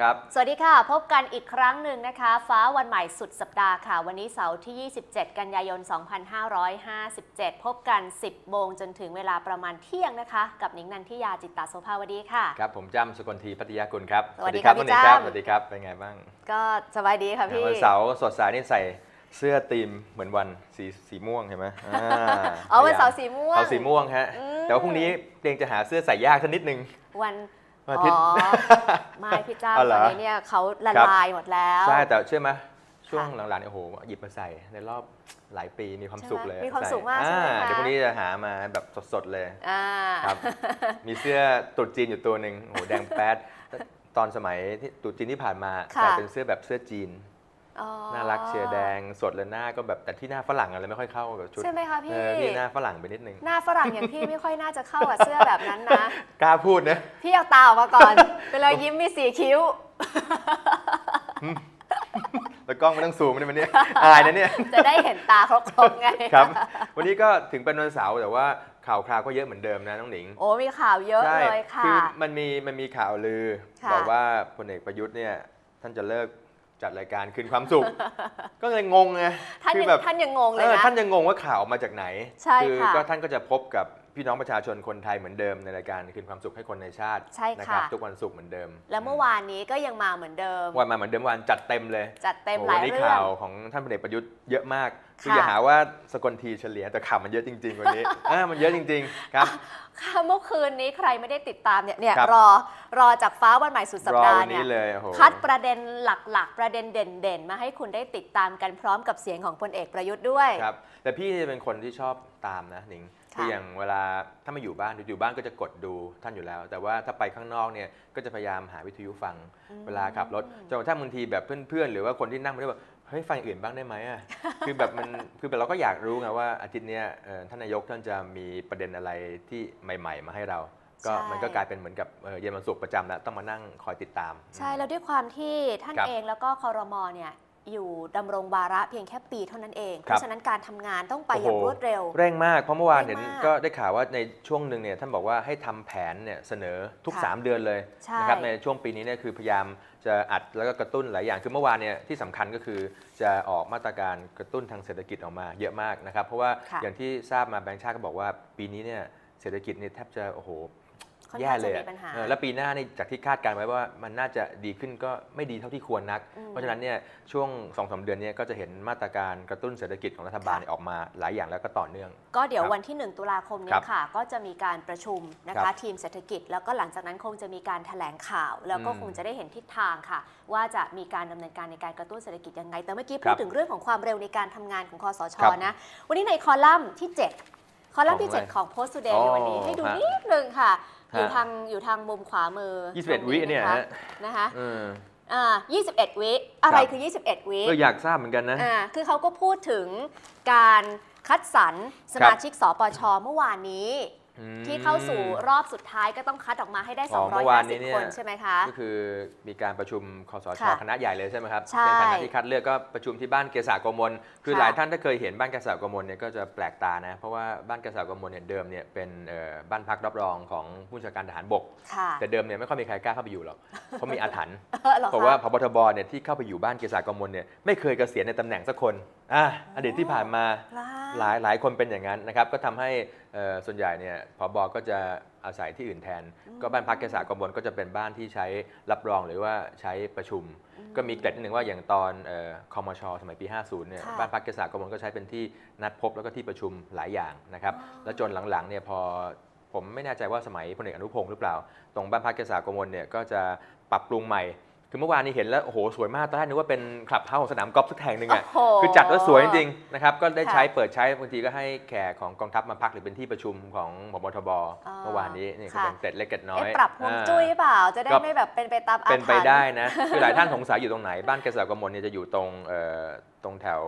ครับ สวัสดีค่ะ พบกันอีกครั้งหนึ่งนะคะ ฟ้าวันใหม่สุดสัปดาห์ค่ะ วันนี้เสาร์ที่ 27 กันยายน 2557 พบกัน 10 โมงจนถึงเวลาประมาณเที่ยงนะคะ กับหนิงนันทิยาจิตตาโสภาวดีค่ะ ครับผมจ้ำสกลทีพัทยากุลครับ สวัสดีครัค่ะพี่ณหนิงครับจ้ำสวัสดีครับ เป็นไงบ้าง ก็สบายดีค่ะพี่วันเสาร์สดใสนี่ใส่เสื้อธีมเหมือนวันสีสีม่วงเห็นไหมอ่าอ๋อวันเสาร์สีม่วงเสาร์สีม่วงฮะอืมแต่ว่าพรุ่งนี้เกรงจะหาเสื้อใส่ยากสักนิดนึง วัน วันอ๋อาทิตย์อไม่พี่จ้าอ๋อเหรตอ อนนี้เนี่ยเขาละครับลายหมดแล้ว ใช่แต่เชื่อไหมช่วงค่ะหลังๆเนี่ยโอ้โหหยิบมาใส่ในรอบหลายปีมีความใช่ไหมสุขเลยมีความใส่สุขมากอ่ใช่ไหมคะ เดี๋ยวพรุ่งนี้จะหามาแบบสดๆเลย อ่า ครับ มีเสื้อตรุษจีนอยู่ตัวหนึ่งโอ้โหแดงแป๊ดตอนสมัยที่ตรุษจีนที่ผ่านมาค่ะ ใส่เป็นเสื้อแบบเสื้อจีนอ๋อ น่ารักเชียร์แดงสดเลยหน้าก็แบบแต่ที่หน้าฝรั่งอะไรไม่ค่อยเข้ากับชุดใช่ไหมคะพี่เออพี่หน้าฝรั่งไปนิดนึงหน้าฝรั่งอย่างพี่ไม่ค่อยน่าจะเข้ากับเสื้อแบบนั้นนะกล้าพูดนะพี่เอาตาออกมาก่อนเป็นรอยยิ้มมีสีคิ้วแล้วกล้องไม่ต้องซูมนะมันเนี่ยอายนะเนี่ยจะได้เห็นตาครบๆไงครับ วันนี้ก็ถึงเป็นวันเสาร์แต่ว่าข่าวคราวก็เยอะเหมือนเดิมนะน้องหนิง โอ้มีข่าวเยอะใช่เลยค่ะคือมันมีมันมีข่าวลือค่ะบอกว่าพลเอกประยุทธ์เนี่ยท่านจะเลิก จัดรายการคืนความสุข ก็เลยงงไงท่านคือยังแบบท่านยังงงเลเอยอนะ ท่านยังงงว่าข่าวมาจากไหน ใช่คืค่ะ ก็ท่านก็จะพบกับ พี่น้องประชาชนคนไทยเหมือนเดิมในรายการคืนความสุขให้คนในชาติใช่นะค่ะทุกวันศุกร์เหมือนเดิมแล้วเมื่อวานนี้ก็ยังมาเหมือนเดิม วันมาเหมือนเดิมวันจัดเต็มเลยจัดเต็มโอ้หลายวันนี้เรื่อง ข่าวของท่านพลเอกประยุทธ์เยอะมากคือค่ะ อย่าหาว่าสกลทีเฉลี่ยแต่ข่าวมันเยอะจริงๆวันนี้ อ่ามันเยอะจริงๆครับ ค่ะเมื่อคืนนี้ใครไม่ได้ติดตามเนี่ยเนี่ยครับ รอรอจากฟ้าวันใหม่สุดสัปรอดาห์วันเนี่นี้ย เลยโอ้โห คัดประเด็นหลักๆ ประเด็นเด่นๆ มาให้คุณได้ติดตามกันพร้อมกับเสียงของพลเอกประยุทธ์ด้วย ครับแต่พี่เป็นคนที่ชอบตามนะหนิง ค่ะคืออย่างเวลาถ้ามาอยู่บ้านอยู่บ้านก็จะกดดูท่านอยู่แล้ว แต่ว่าถ้าไปข้างนอกเนี่ยก็จะพยายามหาวิทยุฟังเวลาขับรถจนกระทั่งบางทีแบบเพื่อนๆ หรือว่าคนที่นั่งมาด้วยแบบเฮ้ยฟังอย่างอื่นบ้างได้ไหมอะคือแบบมันคือแบบเราก็อยากรู้ไงว่าอาทิตย์เนี้ยเอ่อท่านนายกท่านจะมีประเด็นอะไรที่ใหม่ ๆ มาให้เราก็ใช่มันก็กลายเป็นเหมือนกับเอ่อเย็นวันศุกร์ประจำแล้วต้องมานั่งคอยติดตาม ใช่แล้วด้วยความที่ท่านครับเองแล้วก็คอรมอเนี่ย อยู่ดำรงวาระเพียงแค่ปีเท่านั้นเอง เพครับราะฉะนั้นการทำงานต้องไปอย่างโอ้โหรวดเร็ว เร่งมากเพราะเมื่อวานเร่เห็งนมากก็ได้ข่าวว่าในช่วงหนึ่งเนี่ยท่านบอกว่าให้ทำแผนเนี่ยเสนอทุกค่ะ3เดือนเลยใช่นะครับในช่วงปีนี้เนี่ยคือพยายามจะอัดแล้วก็กระตุ้นหลายอย่างคือเมื่อวานเนี่ยที่สำคัญก็คือจะออกมาตรการกระตุ้นทางเศรษฐกิจออกมาเยอะมากนะครับเพราะว่าค่ะอย่างที่ทราบมาแบงค์ชาติก็บอกว่าปีนี้เนี่ยเศรษฐกิจเนี่ยแทบจะโอ้โห ค่อนแย่ข้างเลจะยมีอะปัญหา เออแล้วปีหน้านี่จากที่คาดการณ์ไว้ว่ามันน่าจะดีขึ้นก็ไม่ดีเท่าที่ควรนัก อืมเพราะฉะนั้นเนี่ยช่วง2อสเดือนเนี้ก็จะเห็นมาตรการกระตุ้นเศรษฐกิจของรัฐบาลค่ะเนี่ยออกมาหลายอย่างแล้วก็ต่อเนื่อง ก็เดี๋ยวครับวันที่ 1 ตุลาคมคนี้รับค่ะ ก็จะมีการประชุมนะครัคะ บทีมเศรษฐกิจ แล้วก็หลังจากนั้นคงจะมีการแถลงข่าว แล้วก็อืมคงจะได้เห็นทิศทางค่ะ ว่าจะมีการดำเนินการในการกระตุ้นเศรษฐกิจยังไง แต่เมื่อกี้คพูรัดบถึงเรื่องของความเร็วในการทำงานของคอสชครับนะ วันนี้ในคอลัมน์ที่ 7 คอลัมน์ที่ ของอะไร7 ของ Post Today อ๋อในวันนี้ให้ดูฮะ นิดนึงค่ะ อยู่ฮะทางอยู่ทางมุมขวามือ 21 วิเนี่ยตรงฮะนะคะเอออ่า21 วิอะไรครับคือ 21 วิก็อยากทราบเหมือนกันนะอ่าคือเขาก็พูดถึงการคัดสรรสมาชิกสปชเมื่อวานนี้อืม ที่เข้าสู่รอบสุดท้ายก็ต้องคัดออกมาให้ได้อ๋อเมื่อวานนี้เนี่250 ย คนใช่ไหมคะ ก็คือมีการประชุมคสชค่ะคณะใหญ่เลยใช่ไหมครับใช่ฐานะที่คัดเลือกก็ประชุมที่บ้านเกษาโกมลคือค่ะหลายท่านถ้าเคยเห็นบ้านเกษาโกมลเนี่ยก็จะแปลกตานะ เพราะว่าบ้านเกษาโกมลเนี่ยเดิมเนี่ยเป็นเอ่อบ้านพักรับรองของผู้บัญชาการทหารบก ค่ะแต่เดิมเนี่ยไม่ค่อยมีใครกล้าเข้าไปอยู่หรอกเพราะมีอาถรรพ์ เออเหรอเพราะคะว่าพบทบเนี่ยที่เข้าไปอยู่บ้านเกษาโกมลเนี่ยไม่เคยเกษียณในตำแหน่งสักคน อะอดีตที่ผ่านมาล่ะหลายหลายคนเป็นอย่างนั้นนะครับ ก็ทำให้เอ่อส่วนใหญ่เนี่ยพบก็จะอาศัยที่อื่นแทน ก็บ้านพักเกษากรมลก็จะเป็นบ้านที่ใช้รับรองหรือว่าใช้ประชุม ก็มีเกร็ดนิดนึงว่าอย่างตอนเอ่อคอมชสมัยปี 50 เนี่ยค่ะบ้านพักเกษากรมลก็ใช้เป็นที่นัดพบแล้วก็ที่ประชุมหลายอย่างนะครับอ๋อแล้วจนหลังๆเนี่ยพอผมไม่แน่ใจว่าสมัยพลเอกอนุพงศ์หรือเปล่า ตรงบ้านพักเกษากรมลเนี่ยก็จะปรับปรุงใหม่ คือเมื่อวานนี้เห็นแล้วโอ้โหสวยมากตอนแรกนึกว่าเป็นคลับเฮาส์สนามกอล์ฟสักแห่งหนึ่งอะโอ้โห คือจัดว่าสวยจริงๆนะครับก็ได้ค่ะใช้เปิดใช้บางทีก็ให้แขกของกองทัพมาพักหรือเป็นที่ประชุมของพบทบอ่าเมื่อวานนี้นี่ก็ค่ะเป็นเกร็ดเล็กเกร็ดน้อยเอ๊ะปรับฮวงอ่าจุ้ยเปล่าจะได้ก็ ไม่แบบเป็นไปตามอาถรรพ์ เป็นไปได้นะ คือหลายท่านสงสัยอยู่ตรงไหน บ้านเกษตรกมลเนี่ยจะอยู่ตรงเอ่อตรงแถว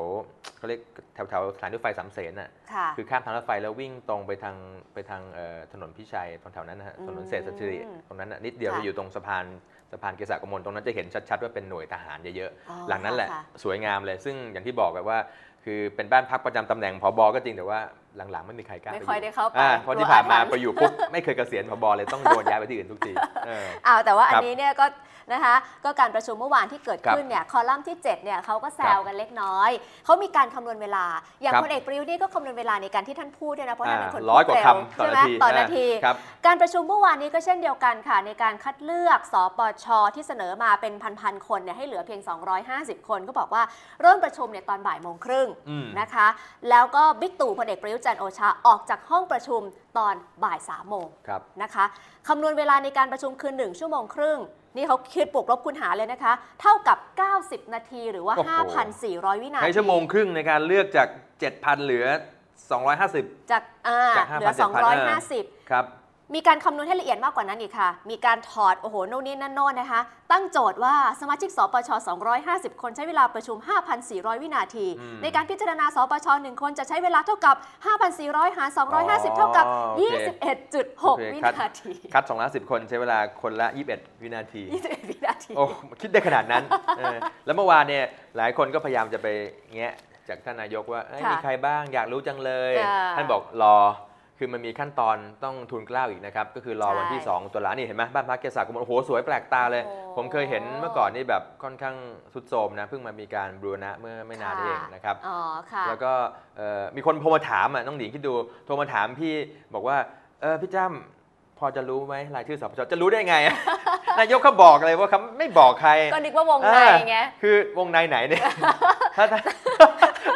เขาเรียกแถวแถวสถานีรถไฟสามเสนน่ะค่ะ คือข้ามทางรถไฟแล้ววิ่งตรงไปทางไปทางเอ่อถนนพิชัยตรงแถวนั้นนะฮะอืมถนนเศรษฐศิริตรงนั้นน่ะนิดเดียวค่ะ จะอยู่ตรงสะพาน สะพานเกษตรกมลตรงนั้นจะเห็นชัดๆว่าเป็นหน่วยทหารเยอะอ๋อๆหลังนั้นแหละค่สวยงามเลย ซึ่งอย่างที่บอกแบบว่า คือเป็นบ้านพักประจำตำแหน่งผบก็จริงแต่ว่า หลังๆไม่มีใครกล้าไม่ปค่อยได้เข้าไปอ่เพราะกลัวที่ผ่านมาอาถรรพ์ไปอยู่ปุ๊บไม่เคยเกษียณพบเลยต้องโดนย้ายไปที่อื่นทุกทีเอออ้าวแต่ว่าอัคนรับนี้เนี่ยก็นะคะก็การประชุมเมื่อวานที่เกิดครับขึ้นเนี่ยคอลัมน์ที่7เนี่ยเขาก็แซวครับกันเล็กน้อยเขามีการคำนวณเวลา อย่างครับพลเอกประยุทธ์นี่ก็คำนวณเวลาในการที่ท่านพูดด้วยนะเพราะท่านเป็นคนร้อยกว่าพูดเร็คำต่อใช่ไหมนาทีต่อนาทีครับการประชุมเมื่อวานนี้ก็เช่นเดียวกันค่ะ ในการคัดเลือกสปชที่เสนอมาเป็นพันๆคนเนี่ยให้เหลือเพียง 250 คน ก็บอกว่าเริ่มประชุมเนี่ยตอนบ่ายโมงครึ่งอืมนะคะ แล้วก็บิ๊กตู่พลเอกประยุทธ์จันทร์โอชาออกจากห้องประชุมตอนบ่ายสามโมงครับนะคะคำนวณเวลาในการประชุมคือ 1 ชั่วโมงครึ่ง นี่เขาคิดบวกลบคูณหารเลยนะคะ เท่ากับ 90 นาทีหรือว่าโอ้โห5,400 วินาทีใช้ชั่วโมงครึ่งในการเลือกจาก 7,000 เหลือ 250 จากอ่าจากเหลือ5,000 250 ครับ มีการคำนวณให้ละเอียดมากกว่านั้นอีกค่ะ มีการถอดโอ้โหโน่นนี่นั่นโน่นนะคะ ตั้งโจทย์ว่าสมาชิกสปช 250 คนใช้เวลาประชุม 5,400 วินาทีอืมในการพิจารณาสปช 1 คนจะใช้เวลาเท่ากับ 5,400 หาร 250 เท่ากับอ๋อโอเคโอเค21.6 วิครับนาที คัด250 คนใช้เวลาคนละ 21 วินาที 21 วินาที โอ้คิดได้ขนาดนั้นเออแล้วเมื่อวานเนี่ยหลายคนก็พยายามจะไปแงะจากท่านนายกว่าเอ้ยค่ะมีใครบ้างอยากรู้จังเลยอ่าท่านบอกรอ คือมันมีขั้นตอนต้องทูลเกล้าอีกนะครับ ก็คือรอวันที่ใช่2ตุลานี่เห็นไหมบ้านพักเกษตรกรมโอ้โหสวยแปลกตาเลยโอ้ผมเคยเห็นเมื่อก่อนนี่แบบค่อนข้างสุดโทรมนะเพิ่งมามีการบูรณะเมื่อไม่นานนี้เองนะครับอ๋อค่ะแล้วก็เอ่อมีคนโทรมาถามอะน้องหนิงคิดดูโทรมาถามพี่บอกว่าเออพี่จ้ำพอจะรู้ไหมรายชื่อสปชจะรู้ได้ไงนายกเขาบอกเลยว่าเขาไม่บอกใครก็นึกว่าวงในไงอ่าคือวงในไหนเนี่ยถ้าถ้า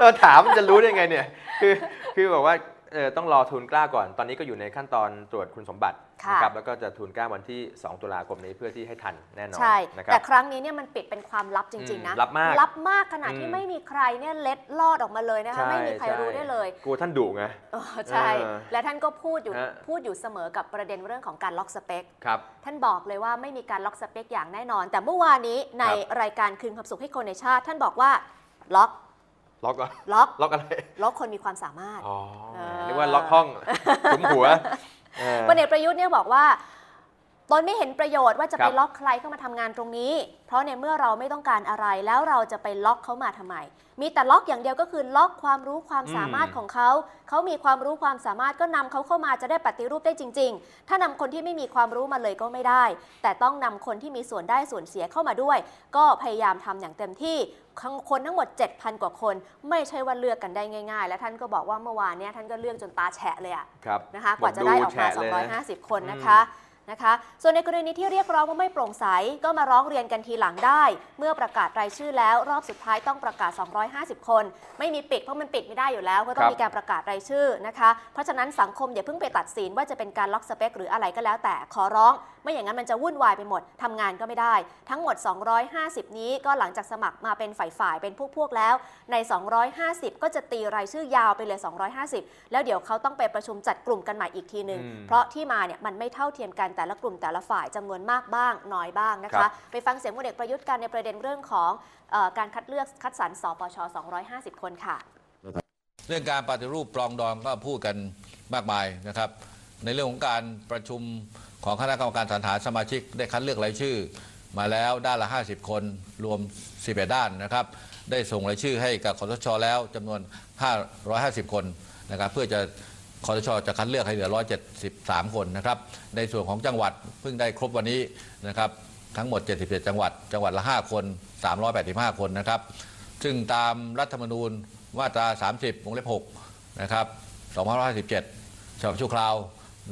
เราถามจะรู้ได้ไงเนี่ย คือคือบอกว่าเออ ต้องรอทูลเกล้าก่อน ตอนนี้ก็อยู่ในขั้นตอนตรวจคุณสมบัติค่ะ นะครับแล้วก็จะทูลเกล้าวันที่ 2 ตุลาคมนี้เพื่อที่ให้ทันแน่นอนใช่ นะครับ แต่ครั้งนี้เนี่ยมันปิดเป็นความลับจริง ๆ นะอืมลับมากลับมากขนาดที่อืม ไม่มีใครเนี่ยเล็ดลอดออกมาเลยนะคะใช่ไม่มีใครช่รู้ได้เลยกลัวท่านดุไง เออใช่ เออและท่านก็พูดอยู่ฮะ พูดอยู่เสมอกับประเด็นเรื่องของการล็อกสเปค ครับ ท่านบอกเลยว่าไม่มีการล็อกสเปคอย่างแน่นอน แต่เมื่อวานนี้ในครับรายการคืนความสุขให้คนในชาติ ท่านบอกว่าล็อก ล็อกเหรอล็อกล็อกอะไรล็อกคนมีความสามารถอ๋อเออนึกว่าล็อกห้องถุมหัวเออพลเอกประยุทธ์เนี่ยบอกว่า ตนไม่เห็นประโยชน์ว่าจะครัไปบล็อกใครเข้ามาทำงานตรงนี้ เพราะในเมื่อเราไม่ต้องการอะไรแล้วเราจะไปล็อกเขามาทำไม มีแต่ล็อกอย่างเดียวก็คือล็อกความรู้ความสามารถอืมของเขา เขามีความรู้ความสามารถก็นำเขาเข้ามาจะได้ปฏิรูปได้จริง ๆ ถ้านำคนที่ไม่มีความรู้มาเลยก็ไม่ได้ แต่ต้องนำคนที่มีส่วนได้ส่วนเสียเข้ามาด้วย ก็พยายามทำอย่างเต็มที่ทั้งคนทั้งหมด 7,000 กว่าคน ไม่ใช่ว่าเลือกกันได้ง่าย ๆ และท่านก็บอกว่าเมื่อวานเนี้ท่านก็เลือกจนตาแฉะเลยอะครับนะคะกว่าจะได้ออกมาแฉะเลยนะ250 คนนะคะ นะคะ ส่วนในกรณีที่เรียกร้องว่าไม่โปร่งใส ก็มาร้องเรียนกันทีหลังได้ เมื่อประกาศรายชื่อแล้วรอบสุดท้ายต้องประกาศ 250 คน ไม่มีปิดเพราะมันปิดไม่ได้อยู่แล้ว ก็ต้อครังบมีการประกาศรายชื่อนะคะ เพราะฉะนั้นสังคมอย่าเพิ่งไปตัดสินว่าจะเป็นการล็อกสเปคหรืออะไรก็แล้วแต่ขอร้อง ไม่อย่างนั้นมันจะวุ่นวายไปหมดทำงานก็ไม่ได้ ทั้งหมด 250 นี้ก็หลังจากสมัครมาเป็นฝ่ายๆเป็นพวกๆแล้ว ใน 250 ก็จะตีรายชื่อยาวไปเลย 250 แล้วเดี๋ยวเขาต้องไปประชุมจัดกลุ่มกันใหม่อีกทีหนึ่งอืมเพราะที่มาเนี่ยมันไม่เท่าเทียมกันแต่ละกลุ่มแต่ละฝ่ายจำนวนมากบ้างน้อยบ้างนะครัคะบไปฟังเสียงพลเอกประยุทธ์กันในประเด็นเรื่องของเออการคัดเลือกคัดสรรสปช 250 คนค่ะ เรื่องการปฏิรูปปรองดองก็พูดกันมากมายนะครับ ในเรื่องของการประชุม ของคณะกรรมการสรรหาสมาชิกได้คัดเลือกรายชื่อ มาแล้วด้านละ 50 คนรวม 11 ด้านนะครับ ได้ส่งรายชื่อให้กับคอสชแล้วจำนวน 550 คนนะครับ เพื่อจะคอสชจะคัดเลือกให้เหลือ 173 คนนะครับ ในส่วนของจังหวัดเพิ่งได้ครบวันนี้นะครับทั้งหมด 77 จังหวัด จังหวัดละ 5 คน 385 คนนะครับ ซึ่งตามรัฐธรรมนูญมาตรา 30 วงเล็บ 6 นะครับ 2557 ฉบับชั่วคราว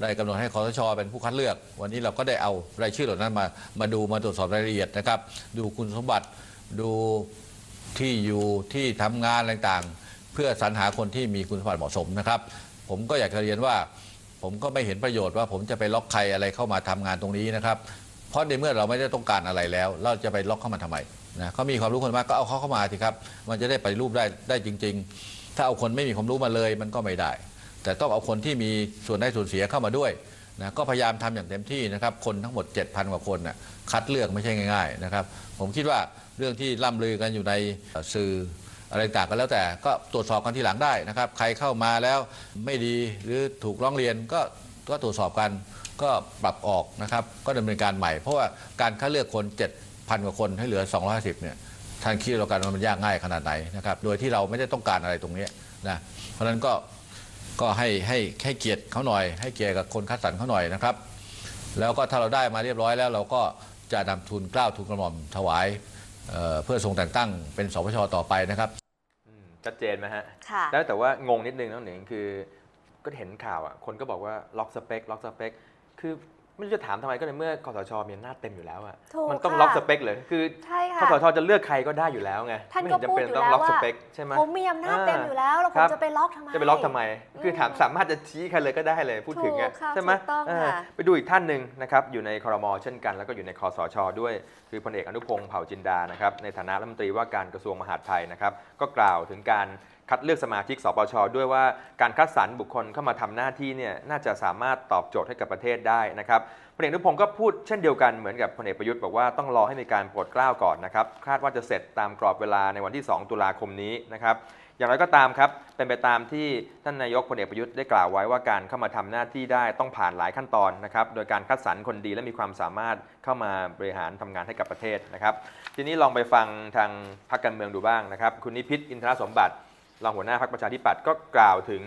ได้กำหนดให้คอสชเป็นผู้คัดเลือก วันนี้เราก็ได้เอารายชื่อเหล่านั้นมามาดูมาตรวจสอบรายละเอียดนะครับ ดูคุณสมบัติดูที่อยู่ที่ทำงานต่างๆ เพื่อสรรหาคนที่มีคุณสมบัติเหมาะสมนะครับ ผมก็อยากจะเรียนว่า ผมก็ไม่เห็นประโยชน์ว่าผมจะไปล็อกใครอะไรเข้ามาทำงานตรงนี้นะครับ เพราะในเมื่อเราไม่ได้ต้องการอะไรแล้ว เราจะไปล็อกเข้ามาทำไมนะเขามีความรู้คนมากก็เอาเขาเข้ามาสิครับ มันจะได้ไปฏิรูปได้ได้จริง ๆ ถ้าเอาคนไม่มีความรู้มาเลยมันก็ไม่ได้ แต่ต้องเอาคนที่มีส่วนได้ส่วนเสียเข้ามาด้วยนะก็พยายามทำอย่างเต็มที่นะครับคนทั้งหมด 7,000 กว่าคนน่ะคัดเลือกไม่ใช่ง่ายๆนะครับผมคิดว่าเรื่องที่ล่ำลือกันอยู่ในสื่ออะไรต่างก็แล้วแต่ก็ตรวจสอบกันทีหลังได้นะครับ ใครเข้ามาแล้วไม่ดีหรือถูกร้องเรียนก็ก็ตรวจสอบกันก็ปรับออกนะครับ ก็ดำเนินการใหม่ เพราะว่าการคัดเลือกคน 7,000 กว่าคนให้เหลือ 250 เนี่ยท่านคิดแล้วกันว่ามันยากง่ายขนาดไหนนะครับโดยที่เราไม่ได้ต้องการอะไรตรงนี้นะเพราะฉะนั้นก็ ก็ให้ให้ให้เกียรติเขาหน่อย ให้เกียรติกับคนคัดสรรเขาหน่อยนะครับ แล้วก็ถ้าเราได้มาเรียบร้อยแล้ว เราก็จะนำทุนเกล้าทุนกระหม่อมถวายเอ่อเพื่อทรงแต่งตั้งเป็นสปชต่อไปนะครับอืมชัดเจนไหมฮะค่ะแล้วแต่ว่างงนิดนึงน้องหนิงคือก็เห็นข่าวอะคนก็บอกว่าล็อกสเปคล็อกสเปคคือ ไม่รู้จะถามทำไมก็ในเมื่อคอสชมีอำนาจเต็มอยู่แล้วอะถูกมันต้องค่ะล็อกสเปคเลยคือใช่คค่ะ อสชจะเลือกใครก็ได้อยู่แล้วไงท่านไม่ก็เห็นจำพูดเป็นอยู่ต้องแล้วล็อกสว่าเปคใช่ไหม ผมมีอำนาจเต็มอยู่แล้วแล้วผครัมบ จะไปล็อกทำไม จะไปล็อกทำไมคือถามอืมสามารถจะชี้ใครเลยก็ได้เลยพูดถึงอะถูกค่ะใช่ไหมถูกต้องเออค่ะไปดูอีกท่านหนึ่งนะครับอยู่ในคอรมอเช่นกัน แล้วก็อยู่ในคอสช ด้วย คือพลเอกอนุพงศ์เผ่าจินดานะครับในฐานะรัฐมนตรีว่าการกระทรวงมหาดไทยนะครับก็กล่าวถึงการ คัดเลือกสมาชิกสปชด้วยว่าการคัดสรรบุคคลเข้ามาทำหน้าที่เนี่ยน่าจะสามารถตอบโจทย์ให้กับประเทศได้นะครับพลเอกนุพงศ์ก็พูดเช่นเดียวกันเหมือนกับพลเอกประยุทธ์บอกว่าต้องรอให้มีการโปรดเกล้าก่อนนะครับคาดว่าจะเสร็จตามกรอบเวลาในวันที่ 2 ตุลาคมนี้นะครับอย่างไรก็ตามครับ เป็นไปตามที่ท่านนายกพลเอกประยุทธ์ได้กล่าวไว้ว่าการเข้ามาทำหน้าที่ได้ต้องผ่านหลายขั้นตอนนะครับ โดยการคัดสรรคนดีและมีความสามารถเข้ามาบริหารทำงานให้กับประเทศนะครับ ทีนี้ลองไปฟังทางพรรคการเมืองดูบ้างนะครับ คุณนิพิษอินทรสมบัติ รองหัวหน้าพรรคประชาธิปัตย์ก็กล่าวถึง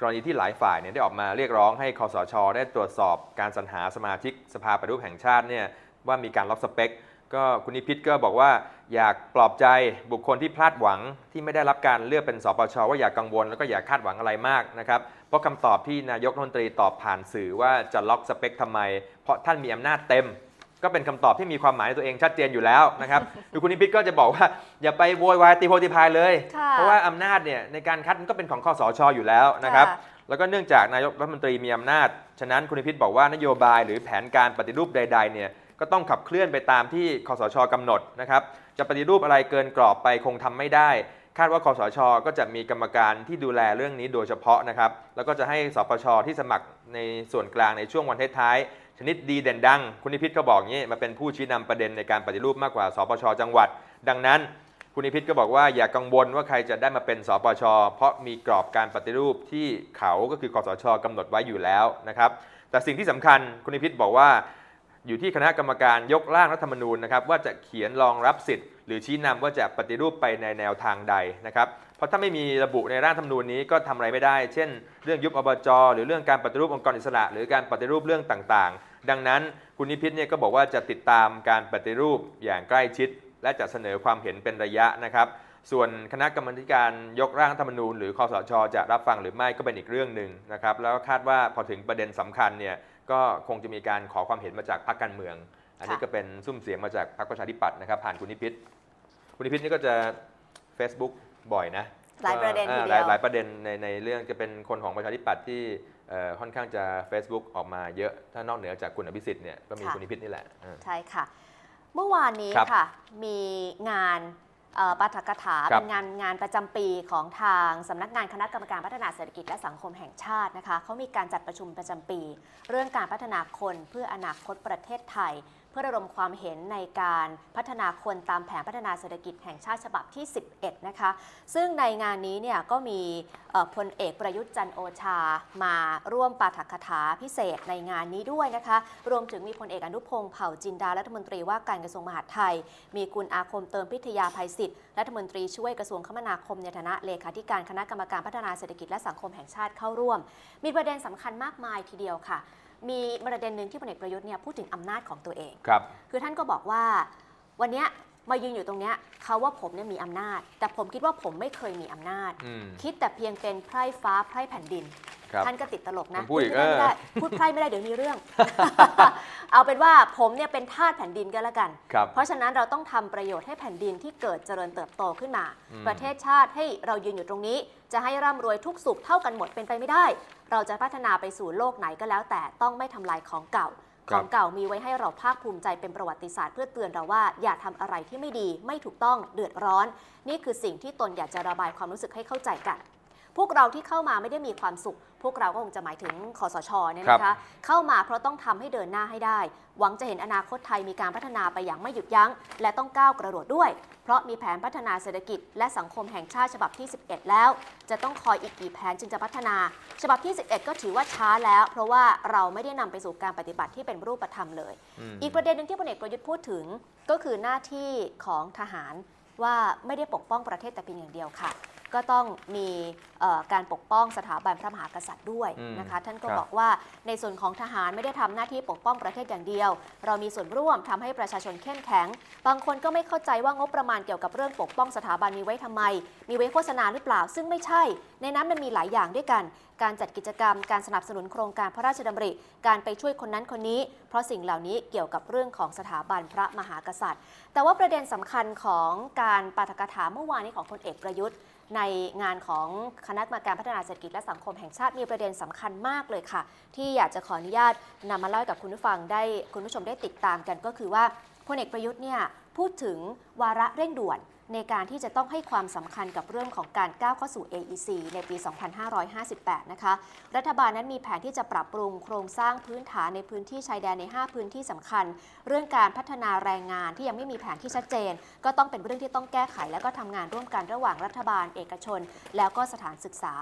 กรณีที่หลายฝ่ายเนี่ยได้ออกมาเรียกร้องให้คอสช ได้ตรวจสอบการสรรหาสมาชิกสภาปฏิรูปแห่งชาติเนี่ยว่ามีการล็อกสเปค ก็คุณนิพิษก็บอกว่าอยากปลอบใจบุคคลที่พลาดหวังที่ไม่ได้รับการเลือกเป็นสปช ว่าอย่ากกังวลแล้วก็อย่าคาดหวังอะไรมากนะครับเพราะคำตอบที่นายกรัฐมนตรีตอบผ่านสื่อว่าจะล็อกสเปคทำไม เพราะท่านมีอำนาจเต็ม ก็เป็นคำตอบที่มีความหมายในตัวเองชัดเจนอยู่แล้วนะครับคือคุณนิพิษก็จะบอกว่าอย่าไปโวยวายตีโพตีพายเลยค่ะเพราะว่าอำนาจเนี่ยในการคัดมันก็เป็นของคอสชอยู่แล้วนะครับค่ะแล้วก็เนื่องจากนายกรัฐมนตรีมีอำนาจ ฉะนั้นคุณนิพิษบอกว่านโยบายหรือแผนการปฏิรูปใดๆเนี่ยก็ต้องขับเคลื่อนไปตามที่คสชกำหนดนะครับจะปฏิรูปอะไรเกินกรอบไปคงทำไม่ได้ คาดว่าคอสชก็จะมีกรรมการที่ดูแลเรื่องนี้โดยเฉพาะนะครับ แล้วก็จะให้สปชที่สมัครในส่วนกลางในช่วงวันท้ายๆชนิดดีเด่นดัง คุณนิพิษก็บอกงี้มาเป็นผู้ชี้นำประเด็นในการปฏิรูปมากกว่าสปชจังหวัด ดังนั้น คุณนิพิษก็บอกว่าอย่ากังวลว่าใครจะได้มาเป็นสปชเพราะมีกรอบการปฏิรูปที่เขาก็คือคอสชกำหนดไว้อยู่แล้วนะครับแต่สิ่งที่สำคัญคุณนิพิษบอกว่า อยู่ที่คณะกรรมการยกร่างรัฐธรรมนูญนะครับว่าจะเขียนรองรับสิทธิ์ หรือชี้นำว่าจะปฏิรูปไปในแนวทางใดนะครับเพราะถ้าไม่มีระบุในร่างธรรมนูญนี้ก็ทำอะไรไม่ได้ เช่น เรื่องยุบอบจหรือเรื่องการปฏิรูปองค์กรอิสระ หรือการปฏิรูปเรื่องต่างๆ ดังนั้นคุณนิพิษเนี่ยก็บอกว่าจะติดตามการปฏิรูปอย่างใกล้ชิด และจะเสนอความเห็นเป็นระยะนะครับส่วนคณะกรรมการยกร่างธรรมนูญ หรือคอสช จะรับฟังหรือไม่ก็เป็นอีกเรื่องหนึ่งนะครับแล้วคาดว่าพอถึงประเด็นสำคัญเนี่ย ก็คงจะมีการขอความเห็นมาจากพรรคการเมือง อันนี้ค่ะก็เป็นซุ้มเสียงมาจากพรรคประชาธิปัตย์นะครับ ผ่านคุณนิพิษคุณนิพิษนี่ก็จะ Facebook บ่อยนะหลายประเด็นก็ทีอ่าเดียวหลายหลายประเด็นในในเรื่องจะเป็นคนของประชาธิปัตย์ที่เอ่อค่อนข้างจะ Facebook ออกมาเยอะถ้านอกเหนือจากคุณอภิสิทธิ์เนี่ยก็มีค่ะคุณนิพิษนี่แหละอ่าใช่ค่ะ เมื่อวานนี้ครับค่ะ มีงานเอ่อ ปาฐกถาครับเป็นงานงานประจำปีของทางสำนักงานคณะกรรมการพัฒนาเศรษฐกิจและสังคมแห่งชาตินะคะเขามีการจัดประชุมประจำปี เรื่องการพัฒนาคนเพื่ออนาคตประเทศไทย เพื่อระดมความเห็นในการพัฒนาคนตามแผนพัฒนาเศรษฐกิจแห่งชาติฉบับที่ 11 นะคะ ซึ่งในงานนี้เนี่ยก็มีพลเอกประยุทธ์จันโอชา มาร่วมปาฐกถาพิเศษในงานนี้ด้วยนะคะ รวมถึงมีพลเอกอนุพงศ์เผ่าจินดารัฐมนตรีว่าการกระทรวงมหาดไทย มีคุณอาคมเติมพิทยาภัยศิษย์รัฐมนตรีช่วยกระทรวงคมนาคมในฐานะเลขาธิการคณะกรรมการพัฒนาเศรษฐกิจและสังคมแห่งชาติเข้าร่วม มีประเด็นสำคัญมากมายทีเดียวค่ะ มีประเด็นหนึ่งที่พลเอกประยุทธ์เนี่ยพูดถึงอำนาจของตัวเอง ครับ คือท่านก็บอกว่า วันเนี้ยมายืนอยู่ตรงเนี้ยเขาว่าผมเนี่ยมีอำนาจ แต่ผมคิดว่าผมไม่เคยมีอำนาจ อืม คิดแต่เพียงเป็นไพร่ฟ้าไพร่แผ่นดิน ครับท่านก็ติดตลกนะผมพูดอีกไม่ได้เออ ไม่ได้พูดไพร่ไม่ได้เดี๋ยวมีเรื่อง เอาเป็นว่าผมเนี่ยเป็นทาสแผ่นดินก็แล้วกัน ครับ เพราะฉะนั้นเราต้องทำประโยชน์ให้แผ่นดินที่เกิดเจริญเติบโตขึ้นมา อืม ประเทศชาติให้เรายืนอยู่ตรงนี้ จะให้ร่ำรวยทุกสุขเท่ากันหมดเป็นไปไม่ได้ เราจะพัฒนาไปสู่โลกไหนก็แล้ว แต่ต้องไม่ทำลายของเก่า คขรับ องเก่ามีไว้ให้เราภาคภูมิใจเป็นประวัติศาสตร์เพื่อเตือนเราว่าอย่าทำอะไรที่ไม่ดีไม่ถูกต้องเดือดร้อน นี่คือสิ่งที่ตนอยากจะระบายความรู้สึกให้เข้าใจกัน พวกเราที่เข้ามาไม่ได้มีความสุข พวกเราก็คงจะหมายถึงคอสชเนี่ยนะคะเข้ามาเพราะต้องทำให้เดินหน้าให้ได้ หวังจะเห็นอนาคตไทยมีการพัฒนาไปอย่างไม่หยุดยั้ง และต้องก้าวกระโดดด้วย เพราะมีแผนพัฒนาเศรษฐกิจ และสังคมแห่งชาติฉบับที่ 11 แล้ว จะต้องคอยอีกกี่แผนจึงจะพัฒนา ฉบับที่ 11 ก็ถือว่าช้าแล้ว เพราะว่าเราไม่ได้นำไปสู่การปฏิบัติที่เป็นรูปธรรมเลยมอีกประเด็นหนึ่งที่พลเอกประยุทธ์พูดถึงก็คือหน้าที่ของทหารว่าไม่ได้ปกป้องประเทศแต่เพียงอย่างเดียวค่ะ ก็ต้องมีเอ่อการปกป้องสถาบันพระมหากษัตริย์ด้วยอืมนะคะ ท่านก็ครับบอกว่าในส่วนของทหารไม่ได้ทำหน้าที่ปกป้องประเทศอย่างเดียว เรามีส่วนร่วมทำให้ประชาชนเข้มแข็ง บางคนก็ไม่เข้าใจว่างบประมาณเกี่ยวกับเรื่องปกป้องสถาบันมีไว้ทำไม มีไว้โฆษณาหรือเปล่า ซึ่งไม่ใช่ ในนั้นมันมีหลายอย่างด้วยกัน การจัดกิจกรรม การสนับสนุนโครงการพระราชดำริ การไปช่วยคนนั้นคนนี้ เพราะสิ่งเหล่านี้เกี่ยวกับเรื่องของสถาบันพระมหากษัตริย์ แต่ว่าประเด็นสำคัญของการปาฐกถาเมื่อวานนี้ของพลเอกประยุทธ์ ในงานของคณะกรรมการพัฒนาเศรษฐกิจและสังคมแห่งชาติมีประเด็นสำคัญมากเลยค่ะ ที่อยากจะขออนุญาตนำมาเล่าให้กับคุณผู้ฟังได้คุณผู้ชมได้ติดตามกันก็คือว่าพลเอกประยุทธ์เนี่ยพูดถึงวาระเร่งด่วน ในการที่จะต้องให้ความสำคัญกับเรื่องของการก้าวเข้าสู่ AEC ในปี 2558 นะคะ รัฐบาลนั้นมีแผนที่จะปรับปรุงโครงสร้างพื้นฐานในพื้นที่ชายแดนใน 5 พื้นที่สำคัญ เรื่องการพัฒนาแรงงานที่ยังไม่มีแผนที่ชัดเจน ก็ต้องเป็นเรื่องที่ต้องแก้ไข และก็ทำงานร่วมกันระหว่างรัฐบาล เอกชน แล้วก็สถานศึกษา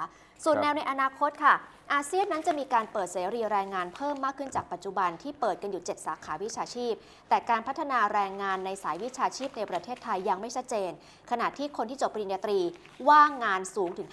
ส่วนแนวในอนาคตค่ะอาเซียนนั้นจะมีการเปิดเสรีแรงงานเพิ่มมากขึ้นจากปัจจุบันที่เปิดกันอยู่ 7 สาขาวิชาชีพ แต่การพัฒนาแรงงานในสายวิชาชีพในประเทศไทยยังไม่ชัดเจนขณะที่คนที่จบปริญญาตรีว่างงานสูงถึง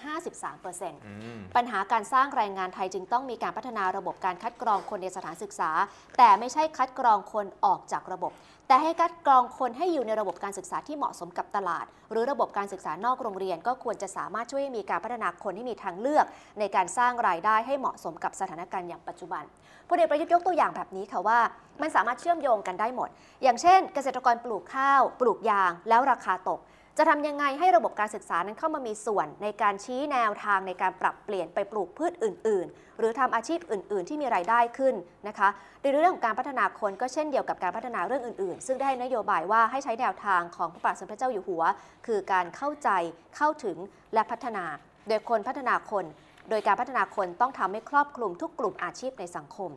53%อืมปัญหาการสร้างแรงงานไทยจึงต้องมีการพัฒนาระบบการคัดกรองคนในสถานศึกษา แต่ไม่ใช่คัดกรองคนออกจากระบบ แต่ให้คัดกรองคนให้อยู่ในระบบการศึกษาที่เหมาะสมกับตลาด หรือระบบการศึกษานอกโรงเรียน ก็ควรจะสามารถช่วยให้มีการพัฒนาคนที่มีทางเลือก ในการสร้างรายได้ให้เหมาะสมกับสถานการณ์อย่างปัจจุบันพลเอกประยุทธ์ยกตัวอย่างแบบนี้ค่ะว่า มันสามารถเชื่อมโยงกันได้หมด อย่างเช่น เกษตรกรปลูกข้าว ปลูกยาง แล้วราคาตก จะทำยังไงให้ระบบการศึกษานั้นเข้ามามีส่วนในการชี้แนวทางในการปรับเปลี่ยนไปปลูกพืชอื่น ๆ หรือทำอาชีพอื่น ๆ ที่มีรายได้ขึ้นนะคะในเรื่องของการพัฒนาคนก็เช่นเดียวกับการพัฒนาเรื่องอื่น ๆ ซึ่งได้นโยบายว่าให้ใช้แนวทางของพระบาทสมเด็จพระเจ้าอยู่หัว คือการเข้าใจเข้าถึงและพัฒนา โดยคนพัฒนาคน โดยการพัฒนาคนต้องทำให้ครอบคลุมทุกกลุ่มอาชีพในสังคม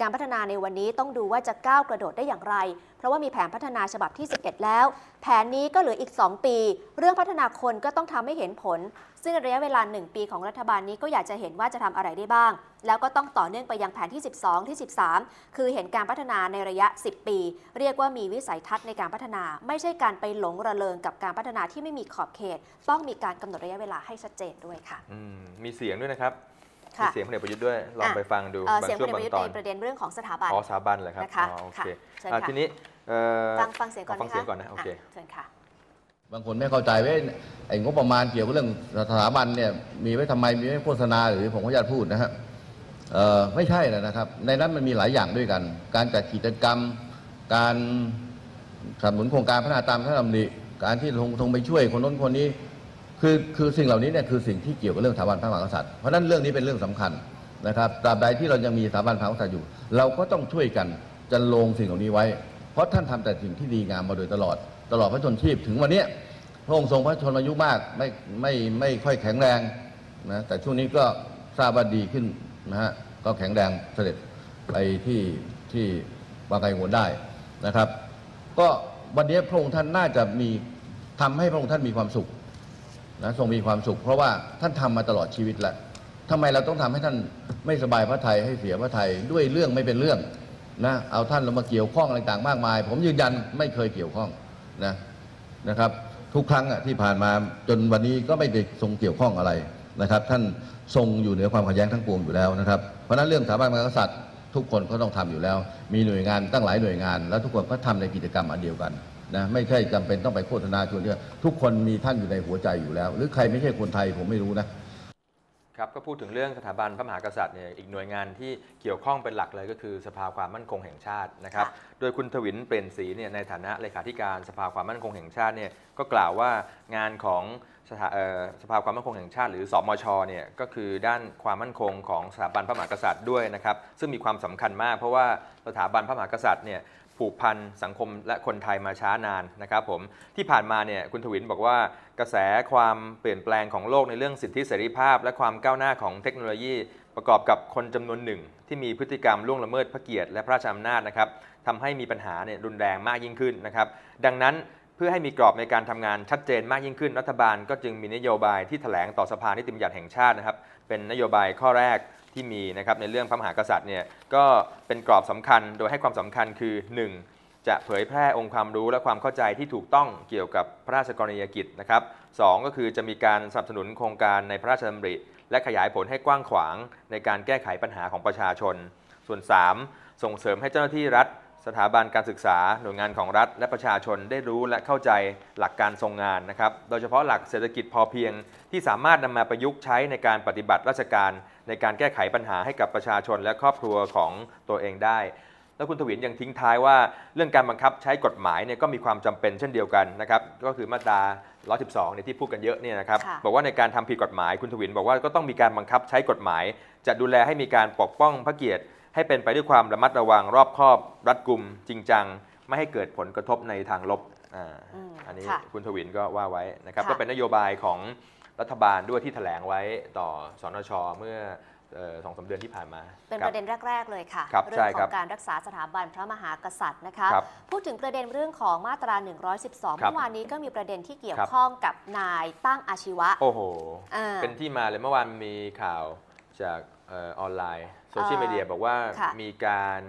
การพัฒนาในวันนี้ต้องดูว่าจะก้าวกระโดดได้อย่างไร เพราะว่ามีแผนพัฒนาฉบับที่ 11 แล้ว แผนนี้ก็เหลืออีก 2 ปี เรื่องพัฒนาคนก็ต้องทำให้เห็นผล ซึ่งระยะเวลา 1 ปีของรัฐบาลนี้ก็อยากจะเห็นว่าจะทำอะไรได้บ้าง แล้วก็ต้องต่อเนื่องไปยังแผนที่ 12 ที่ 13 คือเห็นการพัฒนาในระยะ 10 ปี เรียกว่ามีวิสัยทัศน์ในการพัฒนา ไม่ใช่การไปหลงระเริงกับการพัฒนาที่ไม่มีขอบเขต ต้องมีการกำหนดระยะเวลาให้ชัดเจนด้วยค่ะมมีเสียงด้วยนะครับ มีค่ะเสียงพลเอกประยุทธ์ด้วย ลองอะไปฟังดูเอ่อบางเสียงพช่ลวงเอกปบาระงยุทธ์ตอนในประเด็นเรื่องของสถาบัน อ๋อสถาบันเหรอครับนะคะอ๋อโอค่ะเคเชิญอะค่ะทีนี้เอ่อฟังฟังเสียงก่อนฟังไหมคะเสียงก่อนนะโอเคะเชิญค่ะ บางคนไม่เข้าใจว่าไอ้งบประมาณเกี่ยวกับเรื่องสถาบันเนี่ยมีไว้ทำไมมีไว้โฆษณาหรือผมขออนุญาตพูดนะฮะเอ่อไม่ใช่นะครับ ในนั้นมันมีหลายอย่างด้วยกัน การจัดกิจกรรม การสนับสนุนโครงการพัฒนาตามพระราชดำริการที่ลงทงไปช่วยคนโน้นคนนี้ คือคือสิ่งเหล่านี้เนี่ยคือสิ่งที่เกี่ยวกับเรื่องสถาบันพระมหากษัตริย์เพราะฉะนั้นเรื่องนี้เป็นเรื่องสำคัญนะครับตราบใดที่เรายังมีสถาบันพระมหากษัตริย์อยู่ เราก็ต้องช่วยกันจะลงสิ่งเหล่านี้ไว้ เพราะท่านทำแต่สิ่งที่ดีงามมาโดยตลอด ตลอดพระชนชีพถึงวันนี้พระองค์ทรงพระชนมายุมากไม่ไม่ไม่ค่อยแข็งแรงนะแต่ช่วงนี้ก็ทราบว่าดีขึ้นนะฮะก็แข็งแรงเสด็จไปที่ที่วางไกลโหนได้นะครับ ก็วันนี้พระองค์ท่านน่าจะมีทำให้พระองค์ท่านมีความสุข นะทรงมีความสุข เพราะว่าท่านทำมาตลอดชีวิตแล้วทำไมเราต้องทำให้ท่านไม่สบายพระไทยให้เสียพระไทยด้วยเรื่องไม่เป็นเรื่องนะเอาท่านเรามาเกี่ยวข้องอะไรต่างมากมาย ผมยืนยันไม่เคยเกี่ยวข้องนะนะครับ ทุกครั้งที่ผ่านมาจนวันนี้ก็ไม่ได้ทรงเกี่ยวข้องอะไรนะครับ ท่านทรงอยู่เหนือความขัดแย้งทั้งปวงอยู่แล้วนะครับเพราะนั้นเรื่องสถาบันพระมหากษัตริย์ทุกคนก็ต้องทำอยู่แล้ว มีหน่วยงานตั้งหลายหน่วยงาน แล้วทุกคนก็ทำในกิจกรรมอันเดียวกัน นะไม่ใช่จำเป็นต้องไปโฆษณาชวนเชื่อทุกคนมีท่านอยู่ในหัวใจอยู่แล้ว หรือใครไม่ใช่คนไทยผมไม่รู้นะครับก็พูดถึงเรื่องสถาบันพระมหากษัตริย์เนี่ยอีกหน่วยงานที่เกี่ยวข้องเป็นหลักเลยก็คือสภาความมั่นคงแห่งชาตินะครับ โดยคุณทวินเปลี่ยนสีเนี่ยในฐานะเลขาธิการสภาความมั่นคงแห่งชาติเนี่ยก็กล่าวว่างานของสถาสภาความมั่นคงแห่งชาติ หรือสมชเนี่ยก็คือด้านความมั่นคงของสถาบันพระมหากษัตริย์ด้วยนะครับซึ่งมีความสำคัญมากเพราะว่าสถาบันพระมหากษัตริย์เนี่ย ผูกพันสังคมและคนไทยมาช้านานนะครับผมที่ผ่านมาเนี่ยคุณทวินบอกว่ากระแสความเปลี่ยนแปลงของโลกในเรื่องสิทธิเสรีภาพ และความก้าวหน้าของเทคโนโลยี ประกอบกับคนจำนวนหนึ่ง ที่มีพฤติกรรมล่วงละเมิดพระเกียรติและพระราชอำนาจนะครับทำให้มีปัญหาเนี่ยรุนแรงมากยิ่งขึ้นนะครับดังนั้นเพื่อให้มีกรอบในการทำงานชัดเจนมากยิ่งขึ้นรัฐบาลก็จึงมีนโยบายที่แถลงต่อสภานิติบัญญัติแห่งชาตินะครับเป็นนโยบายข้อแรก ที่มีนะครับในเรื่องพระมหากษัตริย์เนี่ยก็เป็นกรอบสำคัญโดยให้ความสำคัญคือ 1. จะเผยแพร่องค์ความรู้และความเข้าใจที่ถูกต้องเกี่ยวกับพระราชกรณียกิจนะครับสองก็คือจะมีการสนับสนุนโครงการในพระราชดำริและขยายผลให้กว้างขวางในการแก้ไขปัญหาของประชาชน ส่วน 3 ส่งเสริมให้เจ้าหน้าที่รัฐ สถาบันการศึกษาหน่วยงานของรัฐ และประชาชนได้รู้และเข้าใจหลักการทรงงานนะครับ โดยเฉพาะหลักเศรษฐกิจพอเพียงที่สามารถนำมาประยุกต์ใช้ในการปฏิบัติราชการ ในการแก้ไขปัญหาให้กับประชาชนและครอบครัวของตัวเองได้ แล้วคุณทวินยังทิ้งท้ายว่า เรื่องการบังคับใช้กฎหมายเนี่ยก็มีความจำเป็นเช่นเดียวกันนะครับ ก็คือมาตรา 112เนี่ยที่พูดกันเยอะเนี่ยนะครับค่ะบอกว่าในการทำผิดกฎหมายคุณทวินบอกว่าก็ต้องมีการบังคับใช้กฎหมาย จะดูแลให้มีการปกป้องพระเกียรติ ให้เป็นไปด้วยความระมัดระวังรอบคอบรัดกุมจริงจัง ไม่ให้เกิดผลกระทบในทางลบอ่าอืมอันนี้ค่ะคุณทวินก็ว่าไว้นะครับค่ะก็เป็นนโยบายของรัฐบาลด้วยที่แถลงไว้ต่อสนชเมื่อเอ่อสองสามเดือนที่ผ่านมา เป็นคปบระเด็นแรก ๆ เลยค่ะครับเรื่ใช่ขครัอบงการรักษาสถาบันพระมหากษัตริย์นะคะครับพูดถึงประเด็นเรื่องของมาตรา 112ครับเมื่อวานนี้ก็มีประเด็นที่เกี่ยวครับข้องกับนายตั้งอาชีวะ โอ้โหอ่าเป็นที่มาเลยเมื่อวานมีข่าวจากเออออนไลน์ โซเชียลมีเดียบอกว่าค่ะมีการ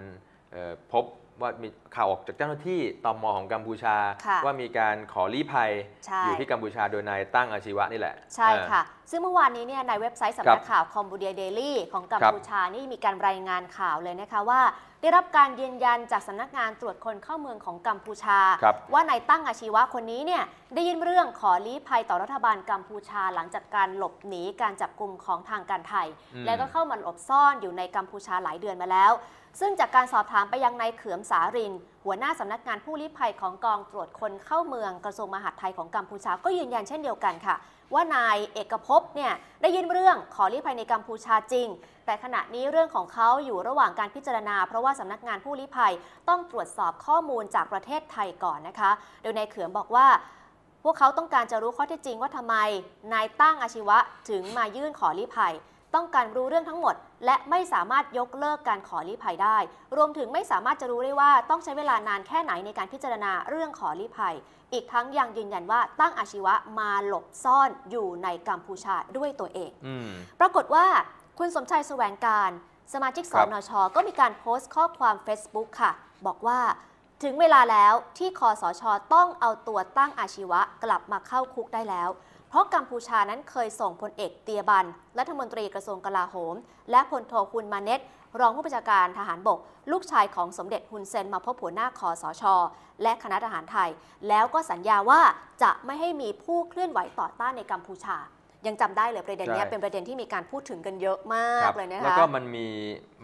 เอ่อพบว่ามีข่าวออกจากเจ้าหน้าที่ตมของกัมพูชา ค่ะว่ามีการขอลี้ภัยใช่ อยู่ที่กัมพูชาโดยนายตั้งอาชีวะนี่แหละ ใช่เออค่ะ ซึ่งเมื่อวานนี้เนี่ยในเว็บไซต์สำนักข่าวคอมบูเดียเดลี่ของกัมพูชานี่มีการรายงานข่าวเลยนะคะว่า ได้รับการยืนยันจากสำนักงานตรวจคนเข้าเมืองของกัมพูชา ครับว่านายตั้งอาชีวะคนนี้เนี่ยได้ยินเรื่องขอลี้ภัยต่อรัฐบาลกัมพูชา หลังจากการหลบหนีการจับกลุ่มของทางการไทย อืม แล้วก็เข้ามาหลบซ่อนอยู่ในกัมพูชาหลายเดือนมาแล้ว ซึ่งจากการสอบถามไปยังนายเขือมสาริน หัวหน้าสำนักงานผู้ลี้ภัยของกองตรวจคนเข้าเมืองกระทรวงมหาดไทยของกัมพูชาก็ยืนยันเช่นเดียวกันค่ะ ว่านายเอกภพเนี่ยได้ยินเรื่องขอลี้ภัยในกัมพูชาจริง แต่ขณะนี้เรื่องของเขาอยู่ระหว่างการพิจารณา เพราะว่าสำนักงานผู้ลี้ภัยต้องตรวจสอบข้อมูลจากประเทศไทยก่อนนะคะ โดยนายเขือมบอกว่าพวกเขาต้องการจะรู้ข้อเท็จจริงว่าทำไมนายตั้งอาชีวะถึงมายื่นขอลี้ภัย ต้องการรู้เรื่องทั้งหมด และไม่สามารถยกเลิกการขอลี้ภัยได้ รวมถึงไม่สามารถจะรู้ได้ว่าต้องใช้เวลานานแค่ไหนในการพิจารณาเรื่องขอลี้ภัย อีกทั้งยังยืนยันว่าตั้งอาชีวะมาหลบซ่อนอยู่ในกัมพูชาด้วยตัวเองอืมปรากฏว่าคุณสมชัยแสวงการ สมาชิกสครับนช ก็มีการโพสต์ข้อความ Facebook ค่ะ บอกว่าถึงเวลาแล้วที่คอสช ต้องเอาตัวตั้งอาชีวะกลับมาเข้าคุกได้แล้วเพ ราะกัมพูชานั้นเคยส่งพลเอกเตียบัน รัฐมนตรีกระทรวงกลาโหม และพลโทฮุนมาเน็ตรองผู้บัญชาการทหารบก ลูกชายของสมเด็จฮุนเซนมาพบหัวหน้าคอสชและคณะทหารไทย แล้วก็สัญญาว่าจะไม่ให้มีผู้เคลื่อนไหวต่อต้านในกัมพูชา ยังจำได้เลยประเด็นเนี้ยใช่เป็นประเด็นที่มีการพูดถึงกันเยอะมาครักบเลยนะคะแล้วก็มันมี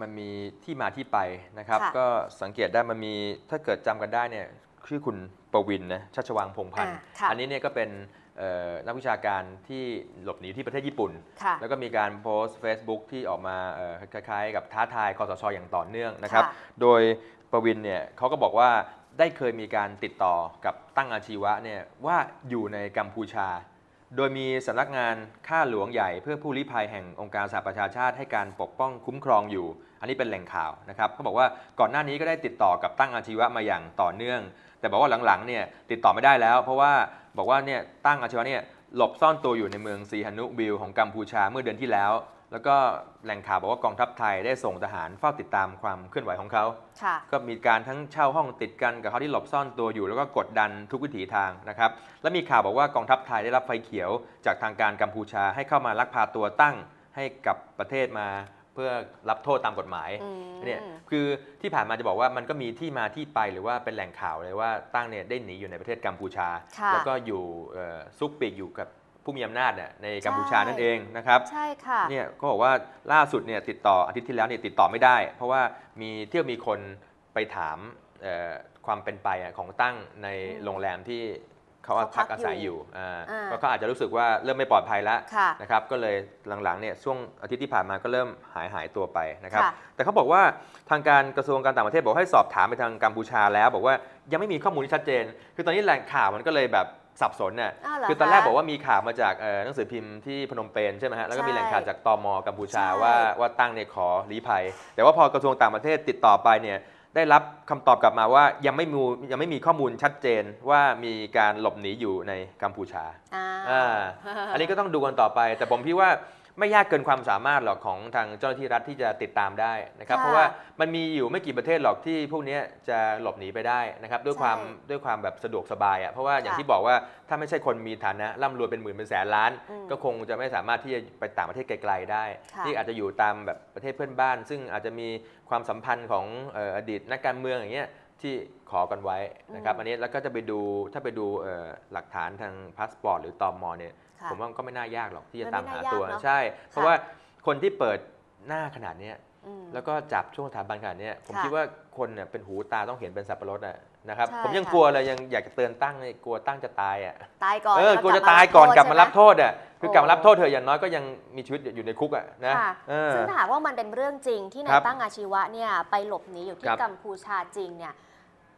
มันมีที่มาที่ไปนะครับค่ะก็สังเกตได้มันมีถ้าเกิดจำกันได้เนี่ยชื่อคุณประวินนะชัชวังพงษ์พันธ์อ่าค่ะอันนี้เนี่ยก็เป็นเอ่อ นักวิชาการที่หลบหนีที่ประเทศญี่ปุ่นค่ะแล้วก็มีการโพสต์ Facebook ที่ออกมาเอ่อคล้ายๆ กับท้าทายคอสชอย่างต่อเนื่องนะครับค่ะโดยประวินเนี่ยเขาก็บอกว่าได้เคยมีการติดต่อกับตั้งอาชีวะเนี่ยว่าอยู่ในกัมพูชา โดยมีสำนักงานข้าหลวงใหญ่เพื่อผู้ลี้ภัยแห่งองค์การสหประชาชาติให้การปกป้องคุ้มครองอยู่ อันนี้เป็นแหล่งข่าวนะครับเขาบอกว่าก่อนหน้านี้ก็ได้ติดต่อกับตั้งอาชีวะมาอย่างต่อเนื่อง แต่บอกว่าหลังๆเนี่ยติดต่อไม่ได้แล้ว เพราะว่า บอกว่าเนี่ยตั้งอาชีวะเนี่ยหลบซ่อนตัวอยู่ในเมืองซีฮานุบิลของกัมพูชาเมื่อเดือนที่แล้ว แล้วก็แหล่งข่าวบอกว่ากองทัพไทยได้ส่งทหารเฝ้าติดตามความเคลื่อนไหวของเขาค่ะก็มีการทั้งเช่าห้องติดกันกับเขาที่หลบซ่อนตัวอยู่ แล้วก็กดดันทุกวิถีทางนะครับ และมีข่าวบอกว่ากองทัพไทยได้รับไฟเขียวจากทางการกัมพูชาให้เข้ามาลักพาตัวตั้งให้กับประเทศมาเพื่อรับโทษตามกฎหมายอืมเนี่ยคือที่ผ่านมาจะบอกว่ามันก็มีที่มาที่ไปหรือว่าเป็นแหล่งข่าวเลยว่าตั้งเนี่ยได้หนีอยู่ในประเทศกัมพูชาค่ะแล้วก็อยู่เอ่อซุกปีกอยู่กับผู้มีอำนาจเนี่ยในกัมพูชาใช่นั่นเองนะครับใช่ค่ะเนี่ยก็บอกว่าล่าสุดเนี่ยติดต่ออาทิตย์ที่แล้วเนี่ยติดต่อไม่ได้ เพราะว่ามีเที่ยวมีคนไปถามเอ่อความเป็นไปอะของตั้งในอืมโรงแรมที่ เขาเขาพัพักกอาศัยออยู่ยู่อ่าอ่าก็เขาอาจจะรู้สึกว่าเริ่มไม่ปลอดภัยแล้วค่ะนะครับก็เลยหลังๆเนี่ยช่วงอาทิตย์ที่ผ่านมาก็เริ่มหายหายตัวไปนะครับค่ะแต่เขาบอกว่าทางการกระทรวงการต่างประเทศบอกให้สอบถามไปทางกัมพูชาแล้ว บอกว่ายังไม่มีข้อมูลที่ชัดเจน คือตอนนี้แหล่งข่าวมันก็เลยแบบสับสนน่ะอ้าวเหรอคือตอนแรกคะบอกว่ามีข่าวมาจากเอ่อหนังสือพิมพ์ที่พนมเปญใช่ไหมฮะแล้วก็มีใช่แหล่งข่าวจากตมกัมพูชาใช่ว่าว่าตั้งเนี่ยขอลี้ภัย แต่ว่าพอกระทรวงต่างประเทศติดต่อไปเนี่ย ได้รับคำตอบกลับมาว่ายังไม่มียังไม่มีข้อมูลชัดเจนว่ามีการหลบหนีอยู่ในกัมพูชาอ่าอ่าอันนี้ก็ต้องดูกันต่อไป แต่ผมพี่ว่าไม่ยากเกินความสามารถหรอกของทางเจ้าหน้าที่รัฐที่จะติดตามได้นะครับค่ะเพราะว่ามันมีอยู่ไม่กี่ประเทศหรอกที่พวกเนี้ยจะหลบหนีไปได้นะครับด้วยความใช่ด้วยความแบบสะดวกสบายอะเพราะว่าอย่างค่ะที่บอกว่าถ้าไม่ใช่คนมีฐานะร่ำรวยเป็นหมื่นเป็นแสนล้านอืมก็คงจะไม่สามารถที่จะไปต่างประเทศไกลๆได้ค่ะที่อาจจะอยู่ตามแบบประเทศเพื่อนบ้าน ซึ่งอาจจะมี ความสัมพันธ์ของเอ่ออดีตนักการเมืองอย่างเงี้ยที่ขอกันไว้นะครับอืมอันนี้แล้วก็จะไปดูถ้าไปดูเอ่อหลักฐานทางพาสปอร์ตหรือตอมเนี่ยค่ะผมว่ามันก็ไม่น่ายากหรอกที่จะมันตามไม่หาน่ายากตัวเนอะใช่ เพราะค่ะว่าคนที่เปิดหน้าขนาดเนี้ยอืมแล้วก็จับช่วงสถาบันขนาดเนี้ยผมค่ะคิดว่าคนเนี่ยเป็นหูตาต้องเห็นเป็นสับปะรดอะนะครับใช่ผมยังค่ะกลัวเลยยังอยากจะเตือนตั้งเลยกลัวตั้งจะตายอะตายก่อนเออแวกลัวจะตายก่อนกลับมารับใช่ไหโทษอะ คือกลับมาโอ้รับโทษเธอะอย่างน้อยก็ยังมีชีวิตอยู่ในคุกอะนะค่ะเออ ซึ่งถ้าหากว่ามันเป็นเรื่องจริงที่นาครัยบตั้งอาชีวะเนี่ยไปหลบหนีอยู่คที่รับกัมพูชาจริงเนี่ย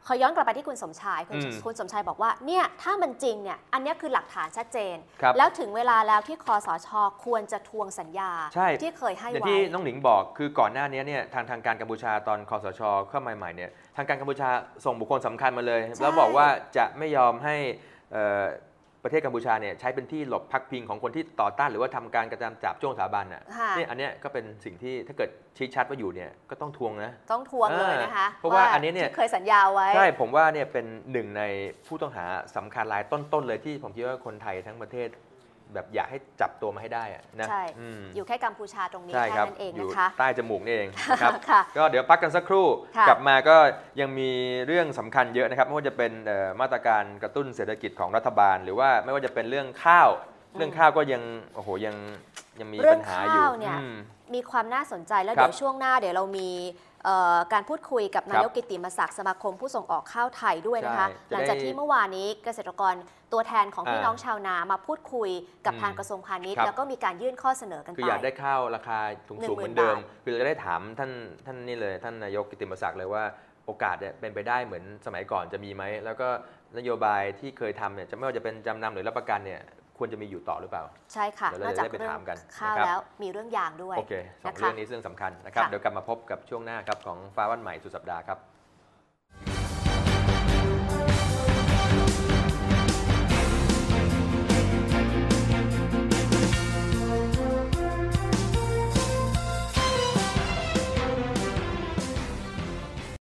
ขอย้อนกลับไปที่คุณสมชายคุณอืมคุณสมชายบอกว่าเนี่ยถ้ามันจริงเนี่ยอันเนี้ยคือหลักฐานชัดเจน ครับแล้วถึงเวลาแล้วที่คอสชควรจะทวงสัญญาใช่ ที่เคยให้อย่างไว้ ที่น้องหนิงบอกคือก่อนหน้านี้เนี่ยทางทางการกัมพูชาตอนคอสชเข้ามาใหม่เนี่ยทางการกัมพูชาส่งบุคคลสำคัญมาเลยใช่แล้วบอกว่าจะไม่ยอมให้เอ่อ ประเทศกัมพูชาเนี่ยใช้เป็นที่หลบพักพิงของคนที่ต่อต้านหรือว่าทำการกระทำจับจ้วงสถาบันอะค่ะเนี่ยอันเนี้ยก็เป็นสิ่งที่ถ้าเกิดชี้ชัดว่าอยู่เนี่ยก็ต้องทวงนะต้องทวงเลยนะคะเพราะว่าอันนี้เนี่ยที่เคยสัญญาไว้ใช่ผมว่าเนี่ยเป็นหนึ่งในผู้ต้องหาสำคัญรายต้นๆเลยที่ผมคิดว่าคนไทยทั้งประเทศ แบบอยากให้จับตัวมาให้ได้อะนะใช่ อืมอยู่แค่กัมพูชาตรงนี้ใช่แค่ครับนั้นเองอยู่นะคะ ใต้จมูกนี่เองนะครับ ค่ะ ก็เดี๋ยวพักกันสักครู่ ค่ะกลับมาก็ยังมีเรื่องสำคัญเยอะนะครับ ไม่ว่าจะเป็นเอ่อมาตรการกระตุ้นเศรษฐกิจของรัฐบาล หรือว่าไม่ว่าจะเป็นเรื่องข้าว เรื่องข้าวก็ยังโอ้โหยังยังมีเรื่ปัองญหาอยู่ข้าวเนี่ย อืม มีความน่าสนใจแล้วครับเดี๋ยวช่วงหน้าเดี๋ยวเรามีเอ่อ การพูดคุยกับครับนายกกิติมศักดิ์สมาคมผู้ส่งออกข้าวไทยด้วยนะคะใช่หลังจากจะได้ที่เมื่อวานนี้เกษตรกรตัวแทนของพี่อ่าน้องชาวนามาพูดคุยกับอืมทางกระทรวงพาณิชย์ครับแล้วก็มีการยื่นข้อเสนอกันคือไปอยากได้ข้าวราคาสูงหนึ่สูงงหมื่เหมือนนเดิมบาทคือจะได้ถามท่านท่านนี่เลยท่านนายกกิติมศักดิ์เลยว่าโอกาสเนี่ยเป็นไปได้เหมือนสมัยก่อนจะมีไหม แล้วก็นโยบายที่เคยทำเนี่ยจะไม่ว่าจะเป็นจำนำหรือรับประกันเนี่ย ควรจะมีอยู่ต่อหรือเปล่า ใช่ค่ะเดี๋ยวนอกเราจากจะได้ไปเรื่องถามกันข้าวนะครับ แล้วมีเรื่องยางด้วย โอเคสองนะคะเรื่องนี้เรื่องสำคัญนะครับ ค่ะ เดี๋ยวกลับมาพบกับช่วงหน้าครับของฟ้าวันใหม่สุดสัปดาห์ครับ